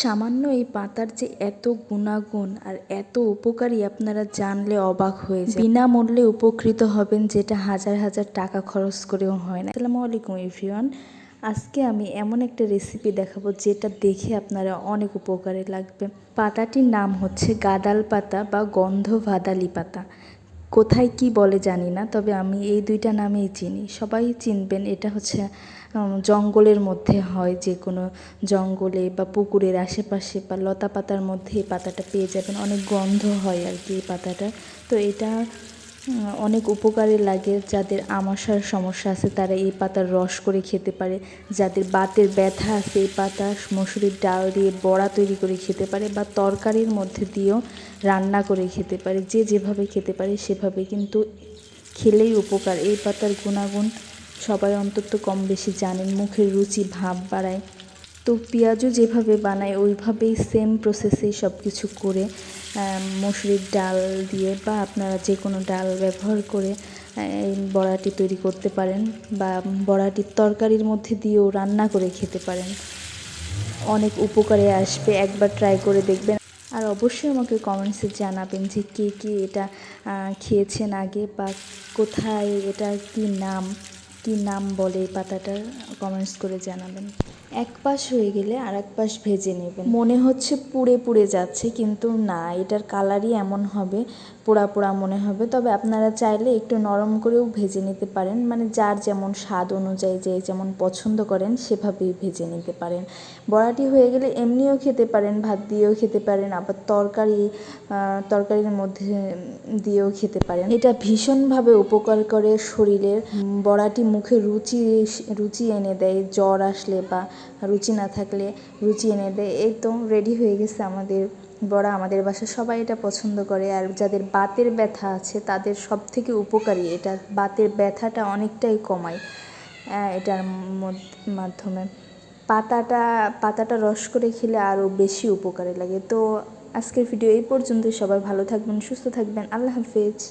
সামান্য এই পাতার যে এত গুণাগুণ আর এত উপকারী আপনারা জানলে অবাক হয়ে যাবেন। বিনামূল্যে উপকৃত হবেন যেটা হাজার হাজার টাকা খরচ করেও হয় না। আসসালামু আলাইকুম এভরিওয়ান আজকে আমি এমন একটা রেসিপি দেখাবো যেটা দেখে আপনারা অনেক উপকারে লাগবে। পাতাটির নাম হচ্ছে গাদাল পাতা বা গন্ধ ভাদালি পাতা। কোথায় কি বলে জানি না, তবে আমি এই দুইটা নামেই চিনি। সবাই চিনবেন, এটা হচ্ছে জঙ্গলের মধ্যে হয় যে কোনো জঙ্গলে বা পুকুরের আশেপাশে বা লতা পাতার মধ্যে এই পাতাটা পেয়ে যাবেন। অনেক গন্ধ হয় আর কি এই পাতাটা। তো এটা অনেক উপকারে লাগে যাদের আমাশার সমস্যা আছে, তারা এই পাতার রস করে খেতে পারে। যাদের বাতের ব্যথা আছে, এই পাতা মসুরির ডাল দিয়ে বড়া তৈরি করে খেতে পারে বা তরকারির মধ্যে দিয়েও রান্না করে খেতে পারে। যে যেভাবে খেতে পারে সেভাবে কিন্তু খেলেই উপকার। এই পাতার গুণাগুণ সবাই অন্তত কম বেশি জানেন। মুখের রুচি, ভাব বাড়ায়। তো পেঁয়াজও যেভাবে বানায়, ওইভাবেই সেম প্রসেসে সব কিছু করে মসুরির ডাল দিয়ে বা আপনারা যে কোনো ডাল ব্যবহার করে বড়াটি তৈরি করতে পারেন বা বড়াটির তরকারির মধ্যে দিয়েও রান্না করে খেতে পারেন। অনেক উপকারে আসবে, একবার ট্রাই করে দেখবেন। আর অবশ্যই আমাকে কমেন্টসে জানাবেন যে কে কে এটা খেয়েছেন আগে বা কোথায় এটা কি নাম কি নাম বলে এই পাতাটার কমেন্টস করে জানাবেন। এক পাশ হয়ে গেলে আর এক পাশ ভেজে নেবেন। মনে হচ্ছে পুড়ে পুড়ে যাচ্ছে, কিন্তু না, এটার কালারই এমন হবে, পোড়া পোড়া মনে হবে। তবে আপনারা চাইলে একটু নরম করেও ভেজে নিতে পারেন। মানে যার যেমন স্বাদ অনুযায়ী যে যেমন পছন্দ করেন, সেভাবেই ভেজে নিতে পারেন। বড়াটি হয়ে গেলে এমনিও খেতে পারেন, ভাত দিয়েও খেতে পারেন, আবার তরকারি তরকারির মধ্যে দিয়েও খেতে পারেন। এটা ভীষণভাবে উপকার করে শরীরের। বড়াটি মুখে রুচি রুচি এনে দেয়, জ্বর আসলে বা রুচি না থাকলে রুচি এনে দেয়। এই তো রেডি হয়ে গেছে আমাদের বড়া, আমাদের বাসায় সবাই এটা পছন্দ করে আর যাদের বাতের ব্যথা আছে তাদের সব থেকে উপকারী এটা। বাতের ব্যথাটা অনেকটাই কমায় এটার মধ্য- মাধ্যমে। পাতাটা পাতাটা রস করে খেলে আরও বেশি উপকারে লাগে। তো আজকের ভিডিও এই পর্যন্তই। সবাই ভালো থাকবেন, সুস্থ থাকবেন। আল্লাহ হাফেজ।